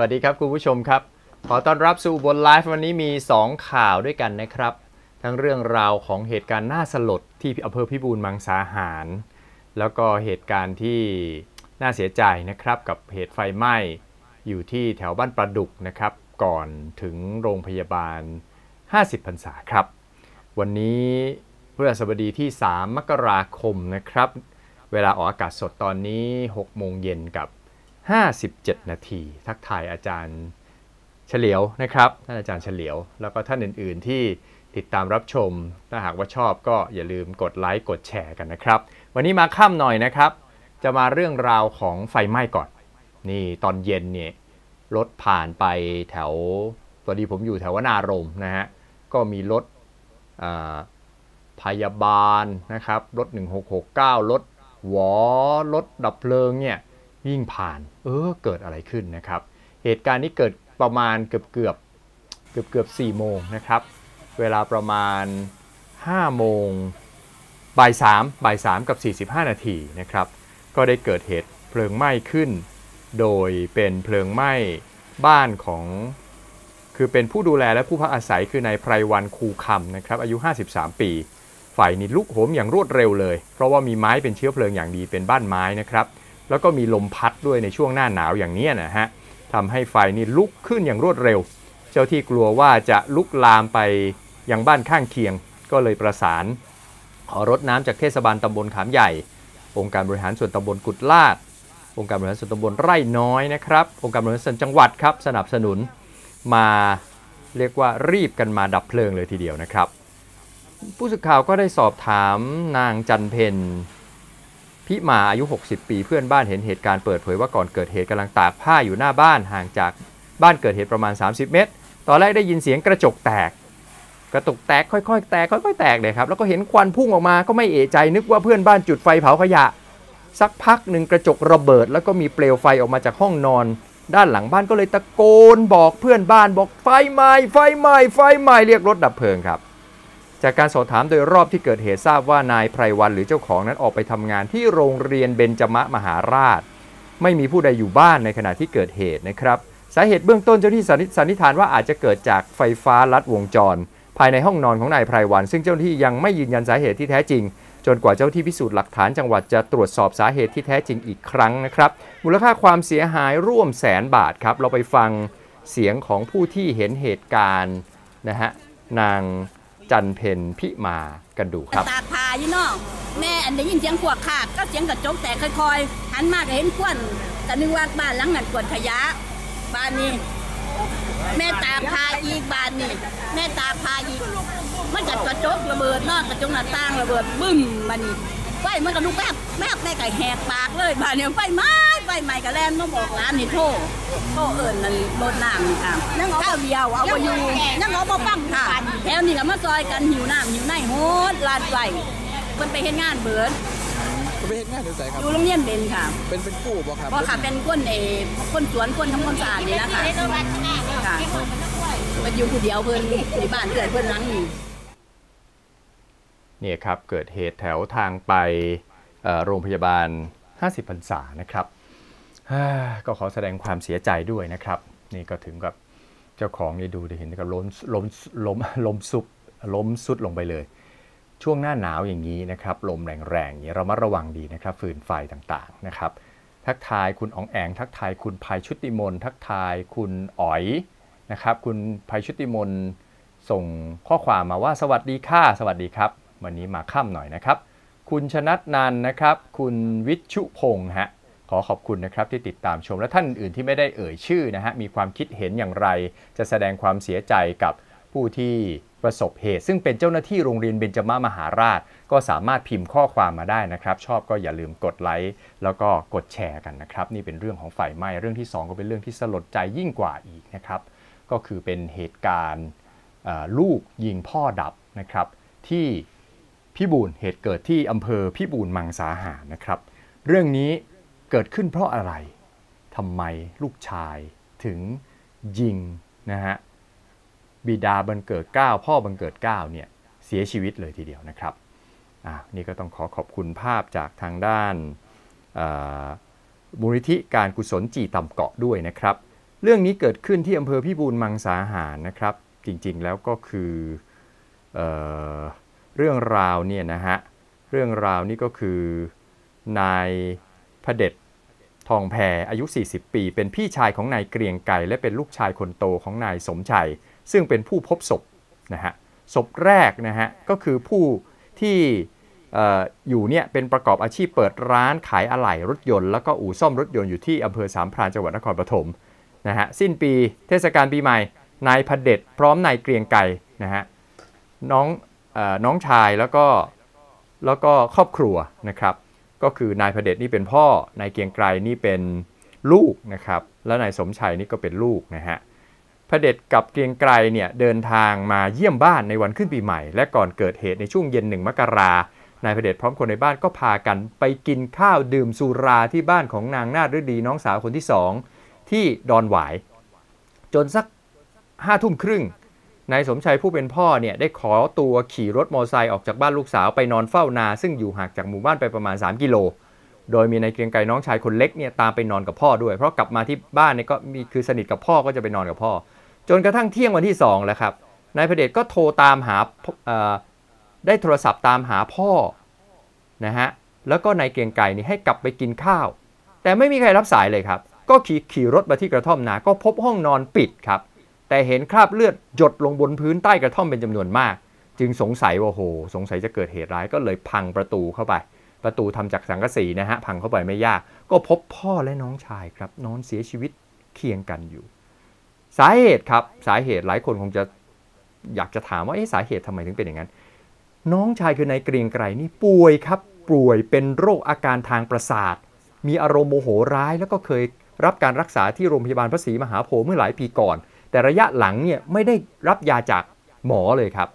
วัสดีครับคุณผู้ชมครับ ขอต้อนรับสู่บนไลฟ์วันนี้มี 2 ข่าวด้วยกันนะครับ ทั้งเรื่องราวของเหตุการณ์น่าสลดที่อำเภอพิบูลมังสาหาร แล้วก็เหตุการณ์ที่น่าเสียใจนะครับกับเหตุไฟไหม้อยู่ที่แถวบ้านประดุกนะครับ ก่อนถึงโรงพยาบาล 50พรรษาครับ วันนี้พฤหัสบดีที่ 3 มกราคมนะครับ เวลาออกอากาศสดตอนนี้ 6 โมงเย็นกับ 57 นาที ทักทายอาจารย์เฉลียวนะครับท่านอาจารย์เฉลียว แล้วก็ท่านอื่น ๆ ที่ติดตามรับชม ถ้าหากว่าชอบก็อย่าลืมกดไลค์กดแชร์กันนะครับ วันนี้มาค่ำหน่อยนะครับ จะมาเรื่องราวของไฟไหม้ก่อน นี่ตอนเย็นเนี่ยรถผ่านไปแถวพอดีผมอยู่แถววนารมนะฮะก็มีรถพยาบาลนะครับรถ 1669 รถหวอรถดับเพลิงเนี่ย วิ่งผ่าน เออเกิดอะไรขึ้นนะครับ เหตุการณ์นี้เกิดประมาณเกือบเกือบเกือบเกือบ4โมงนะครับ เวลาประมาณ5โมงบ่าย3บ่าย3กับ 45 นาทีนะครับ ก็ได้เกิดเหตุเพลิงไหม้ขึ้น โดยเป็นเพลิงไหม้บ้านของ คือเป็นผู้ดูแลและผู้พักอาศัยคือนายไพรวันคูคำนะครับอายุ 53 ปีไฟนี่ลุกโหมอย่างรวดเร็วเลย เพราะว่ามีไม้เป็นเชื้อเพลิงอย่างดีเป็นบ้านไม้นะครับ แล้วก็มีลมพัดด้วยในช่วงหน้าหนาวอย่างนี้นะฮะทำให้ไฟนี่ลุกขึ้นอย่างรวดเร็ว เจ้าที่กลัวว่าจะลุกลามไปยังบ้านข้างเคียง ก็เลยประสาน ขอรถน้ำจากเทศบาลตำบลขามใหญ่ องค์การบริหารส่วนตำบลกุดลาด องค์การบริหารส่วนตำบลไร่น้อยนะครับ องค์การบริหารส่วนจังหวัดครับสนับสนุนมาเรียกว่ารีบกันมาดับเพลิงเลยทีเดียวนะครับ ผู้สื่อข่าวก็ได้สอบถามนางจันเพน พิมาอายุ 60 ปีเพื่อนบ้านเห็นเหตุการณ์เปิดเผยว่าก่อนเกิดเหตุกำลังตากผ้าอยู่หน้าบ้านห่างจากบ้านเกิดเหตุประมาณ 30 เมตร ตอนแรกได้ยินเสียงกระจกแตก กระจกแตกค่อยๆ แตกค่อยๆ แตกเลยครับ แล้วก็เห็นควันพุ่งออกมาก็ไม่เอะใจนึกว่าเพื่อนบ้านจุดไฟเผาขยะ สักพักหนึ่งกระจกระเบิด แล้วก็มีเปลวไฟออกมาจากห้องนอน ด้านหลังบ้านก็เลยตะโกนบอกเพื่อนบ้านบอกไฟไหม้ไฟไหม้ไฟไหม้เรียกรถดับเพลิงครับ จากการสอบถามโดยรอบที่เกิดเหตุทราบว่านายไพรวันหรือเจ้าของนั้นออกไปทำงานที่โรงเรียนเบญจมะมหาราช ไม่มีผู้ใดอยู่บ้านในขณะที่เกิดเหตุนะครับสาเหตุเบื้องต้นเจ้าหน้าที่สันนิษฐานว่าอาจจะเกิดจากไฟฟ้าลัดวงจร ภายในห้องนอนของนายไพรวัน ซึ่งเจ้าหน้าที่ยังไม่ยืนยันสาเหตุที่แท้จริง จนกว่าเจ้าที่พิสูจน์หลักฐานจังหวัดจะตรวจสอบสาเหตุที่แท้จริงอีกครั้งนะครับมูลค่าความเสียหายร่วมแสนบาทครับเราไปฟังเสียงของผู้ที่เห็นเหตุการณ์นะฮะนาง จันเพนพิมากันดูครับ ตากผ้าอยู่เนาะแม่อันได้ยินเสียงขวดขาดก็เสียงกระจกแตกค่อยๆ หันมาก็เห็นควันก็นึกว่าบ้านหลังนั้นกวดขยะบ้านนี้ แม่ตากผ้าอีกบ้านนี้ แม่ตากผ้าอีก มันกัดกระจกระเบิดนาะกระจกหน้าต่างระเบิดบึ้มมานี่ไฟมันก็ลุกแป๊บแป๊บแม่ไก็แหกปากเลยบ้านนี่ยไฟไหม้ ไฟไหม้ก็แล่นมาบอกร้านนี่โทษโทษเอิญนั่นรถน้ำนี่ค่ะยังเอาเดียวเอาไปอยู่ยังเอามาปั้งค่ะแถวนี้ก็มาซอยกันหิวน้ำหิวในโหดลาดไฟเพิ่นไปเฮ็ดงานเบิดคุณไปเห็นงานที่ไหนครับอยู่โรงเรียนเบนค่ะ เป็นเป็นกู้บ่ครับเพราะค่ะเป็นคนเอคนสวนคนทำความสะอาดนี่นะคะค่ะมาอยู่ผู้เดียวเพิ่นในบ้านเกิดเพิ่นหลังนี่เนี่ยครับเกิดเหตุแถวทางไปเอ่อโรงพยาบาล 50พรรษานะครับฮ่า ก็ขอแสดงความเสียใจด้วยนะครับ นี่ก็ถึงกับเจ้าของนี่ดูดิเห็นกับล้มล้มล้มล้มซุบล้มสุดลงไปเลย ช่วงหน้าหนาวอย่างนี้นะครับ ลมแรงๆอย่างนี้เรามาระวังดีนะครับ ฟืนไฟต่างๆนะครับ ทักทายคุณอ๋องแองทักทายคุณภัยชุติมนทักทายคุณอ๋อยนะครับ คุณภัยชุติมนส่งข้อความมาว่าสวัสดีค่ะสวัสดีครับ วันนี้มาค่ำหน่อยนะครับ คุณชนัทนันนะครับ คุณวิชุพงศ์ฮะ ขอขอบคุณนะครับที่ติดตามชมและท่านอื่นที่ไม่ได้เอ่ยชื่อนะฮะมีความคิดเห็นอย่างไร จะแสดงความเสียใจกับผู้ที่ประสบเหตุ ซึ่งเป็นเจ้าหน้าที่โรงเรียนเบญจมามหาราช ก็สามารถพิมพ์ข้อความมาได้นะครับ ชอบก็อย่าลืมกดไลค์แล้วก็กดแชร์กันนะครับ นี่เป็นเรื่องของไฟไหม้เรื่องที่สองก็เป็นเรื่องที่สลดใจยิ่งกว่าอีกนะครับ ก็คือเป็นเหตุการณ์ลูกยิงพ่อดับนะครับ ที่พิบูลเหตุเกิดที่อำเภอพิบูลมังสาหานะครับ เรื่องนี้ เกิดขึ้นเพราะอะไรทำไมลูกชายถึงยิงนะฮะบิดาบังเกิดเกล้าพ่อบังเกิดเกล้าเนี่ยเสียชีวิตเลยทีเดียวนะครับอ่านี่ก็ต้องขอขอบคุณภาพจากทางด้านมูลนิธิการกุศลจีต่ำเกาะด้วยนะครับ เรื่องนี้เกิดขึ้นที่อำเภอพิบูลมังสาหารนะครับ จริงๆแล้วก็คือเออเรื่องราวเนี่ยนะฮะเรื่องราวนี่ก็คือนาย พเด็จทองแพรอายุ 40 ปี เป็นพี่ชายของนายเกรียงไกรและเป็นลูกชายคนโตของนายสมชัย ซึ่งเป็นผู้พบศพนะฮะศพแรกนะฮะก็คือผู้ที่ออยู่เนี่ยเป็นประกอบอาชีพเปิดร้านขายอะไหล่รถยนต์ แล้วก็อู่ซ่อมรถยนต์อยู่ที่อำเภอสามพรานจังหวัดนครปฐมนะฮะสิ้นปีเทศกาลปีใหม่นายพเด็จพร้อมนายเกรียงไกรนะฮะน้องอน้องชายแล้วก็แล้วก็ครอบครัวนะครับ ก็คือนายพระเดชนี่เป็นพ่อนายเกียงไกรนี่เป็นลูกนะครับ แล้วนายสมชัยนี่ก็เป็นลูกนะฮะพระเดชกับเกรียงไกรเนี่ยเดินทางมาเยี่ยมบ้านในวันขึ้นปีใหม่ และก่อนเกิดเหตุในช่วงเย็นหนึ่งมกรา นายพระเดชพร้อมคนในบ้านก็พากันไปกินข้าวดื่มสุราที่บ้านของนางนาฏฤดีน้องสาวคนที่สองที่ดอนหวาย จนสักห้าทุ่มครึ่ง นายสมชัยผู้เป็นพ่อเนี่ยได้ขอตัวขี่รถมอเตอร์ไซค์ออกจากบ้านลูกสาวไปนอนเฝ้านา ซึ่งอยู่ห่างจากหมู่บ้านไปประมาณ 3 กิโล โดยมีนายเกรียงไกรน้องชายคนเล็กเนี่ยตามไปนอนกับพ่อด้วย เพราะกลับมาที่บ้านเนี่ยก็มีคือสนิทกับพ่อก็จะไปนอนกับพ่อ จนกระทั่งเที่ยงวันที่2แล้วครับนายพระเดชก็โทรตามหาได้โทรศัพท์ตามหาพ่อนะฮะแล้วก็นายเกรียงไกรนี่ให้กลับไปกินข้าว แต่ไม่มีใครรับสายเลยครับ ก็ขี่ขี่รถมาที่กระท่อมนา ก็พบห้องนอนปิดครับ แต่เห็นคราบเลือดหยดลงบนพื้นใต้กระท่อมเป็นจำนวนมาก จึงสงสัยว่าโหสงสัยจะเกิดเหตุร้ายก็เลยพังประตูเข้าไป ประตูทำจากสังกะสีนะฮะพังเข้าไปไม่ยาก ก็พบพ่อและน้องชายครับนอนเสียชีวิตเคียงกันอยู่ สาเหตุครับสาเหตุหลายคนคงจะอยากจะถามว่าเอ๊ะสาเหตุทำไมถึงเป็นอย่างนั้น น้องชายคือนายเกรียงไกรนี่ป่วยครับป่วยเป็นโรคอาการทางประสาท มีอารมณ์โมโหร้ายแล้วก็เคยรับการรักษาที่โรงพยาบาลพระศรีมหาโพธิ์เมื่อหลายปีก่อน แต่ระยะหลังเนี่ยไม่ได้รับยาจากหมอเลยครับ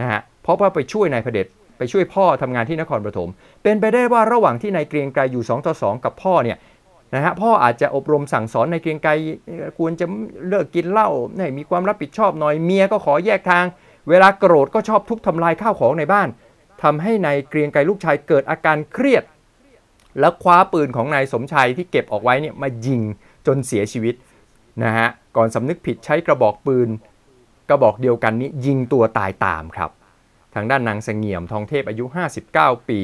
นะฮะเพราะว่าไปช่วยนายพระเดชไปช่วยพ่อทำงานที่นครปฐมเป็นไปได้ว่าระหว่างที่นายเกรียงไกรอยู่2ต่อ2กับพ่อเนี่ยนะฮะพ่ออาจจะอบรมสั่งสอนนายเกรียงไกรควรจะเลิกกินเหล้าให้มีความรับผิดชอบหน่อยเมียก็ขอแยกทาง เวลาโกรธก็ชอบทุบทำลายข้าวของในบ้านทำให้นายเกรียงไกรลูกชายเกิดอาการเครียด แล้วคว้าปืนของนายสมชัยที่เก็บออกไว้เนี่ยมายิงจนเสียชีวิต นะฮะก่อนสำนึกผิดใช้กระบอกปืน กระบอกเดียวกันนี้ยิงตัวตายตามครับ ทางด้านนางเสงี่ยมทองเทพอายุ 59 ปี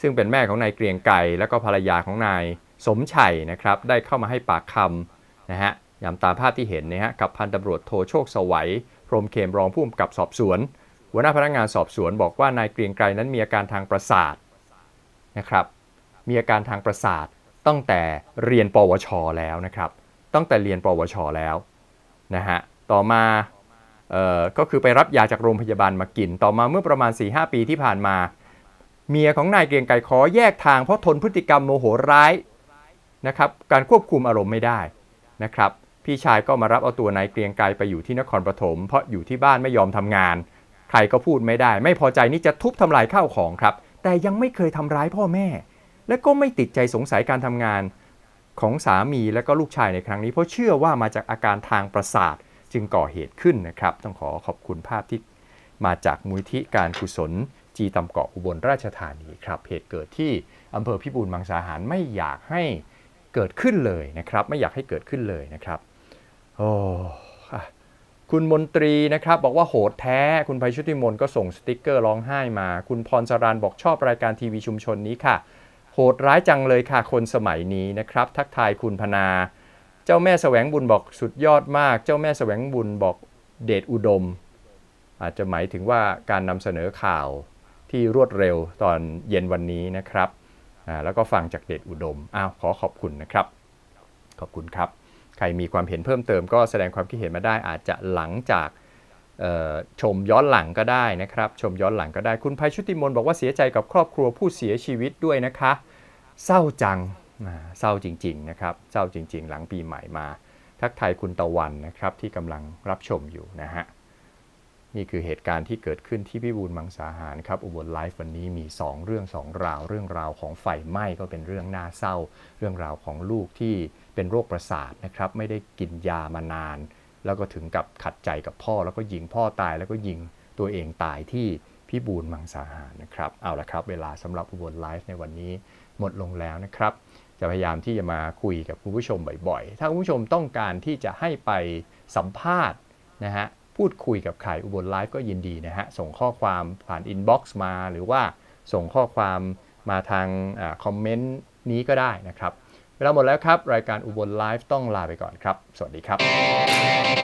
ซึ่งเป็นแม่ของนายเกรียงไกรและก็ภรรยาของนายสมชัยนะครับได้เข้ามาให้ปากคำนะฮะยามตามภาพที่เห็นนะฮะกับพันตำรวจโทโชคสวัยพรมเขมรองผู้กำกับสอบสวน หัวหน้าพนักงานสอบสวนบอกว่านายเกรียงไกรนั้นมีอาการทางประสาทนะครับมีอาการทางประสาทตั้งแต่เรียนปวชแล้วนะครับ ตั้งแต่เรียนปวชแล้วนะฮะต่อมาเอ่อก็คือไปรับยาจากโรงพยาบาลมากิน ต่อมาเมื่อประมาณ 4-5 ปีที่ผ่านมา เมียของนายเกรียงไกรขอแยกทางเพราะทนพฤติกรรมโมโหร้ายนะครับการควบคุมอารมณ์ไม่ได้นะครับพี่ชายก็มารับเอาตัวนายเกรียงไกรไปอยู่ที่นครปฐมเพราะอยู่ที่บ้านไม่ยอมทำงาน ใครก็พูดไม่ได้ ไม่พอใจนี่จะทุบทำลายข้าวของครับ แต่ยังไม่เคยทำร้ายพ่อแม่ และก็ไม่ติดใจสงสัยการทำงาน ของสามีและก็ลูกชายในครั้งนี้ เพราะเชื่อว่ามาจากอาการทางประสาทจึงก่อเหตุขึ้นนะครับ ต้องขอขอบคุณภาพที่มาจากมูลที่การกุศล จีตำเกาะอุบลราชธานีครับเหตุเกิดที่อำเภอพิบูลมังสาหารไม่อยากให้เกิดขึ้นเลยนะครับ ไม่อยากให้เกิดขึ้นเลยนะครับโอ้คุณมนตรีนะครับบอกว่าโหดแท้คุณภัยชุติมนก็ส่งสติกเกอร์ร้องไห้มา คุณพรสรานบอกชอบรายการทีวีชุมชนนี้ค่ะ หดร้ายจังเลยค่ะคนสมัยนี้นะครับ ทักทายคุณพนา เจ้าแม่แสวงบุญบอกสุดยอดมาก เจ้าแม่แสวงบุญบอกเดชอุดม อาจจะหมายถึงว่าการนำเสนอข่าวที่รวดเร็วตอนเย็นวันนี้นะครับอ่าแล้วก็ฟังจากเดชอุดมอ้าวขอขอบคุณนะครับ ขอบคุณครับ ใครมีความเห็นเพิ่มเติมก็แสดงความคิดเห็นมาได้ อาจจะหลังจากชมย้อนหลังก็ได้นะครับ ชมย้อนหลังก็ได้คุณภัยชุติมนบอกว่าเสียใจกับครอบครัวผู้เสียชีวิตด้วยนะคะ เศร้าจังเศร้าจริงๆนะครับเศร้าจริง ๆ หลังปีใหม่มา ทักทายคุณตะวันนะครับที่กำลังรับชมอยู่นะฮะนี่คือเหตุการณ์ที่เกิดขึ้นที่พิบูลมังสาหารครับอุบลไลฟ์วันนี้มี 2 เรื่อง 2 ราว เรื่องราวของไฟไหม้ก็เป็นเรื่องน่าเศร้า เรื่องราวของลูกที่เป็นโรคประสาทนะครับไม่ได้กินยามานาน แล้วก็ถึงกับขัดใจกับพ่อ แล้วก็ยิงพ่อตายแล้วก็ยิงตัวเองตายที่พิบูลมังสาหารนะครับเอาละครับ เวลาสำหรับอุบลไลฟ์ในวันนี้ หมดลงแล้วนะครับ จะพยายามที่จะมาคุยกับคุณผู้ชมบ่อยๆ ถ้าคุณผู้ชมต้องการที่จะให้ไปสัมภาษณ์นะฮะพูดคุยกับข่ายอุบลไลฟ์ก็ยินดีนะฮะ ส่งข้อความผ่านอินบ็อกซ์มา หรือว่าส่งข้อความมาทางอคอมเมนต์นี้ก็ได้นะครับ เวลาหมดแล้วครับ รายการอุบลไลฟ์ต้องลาไปก่อนครับ สวัสดีครับ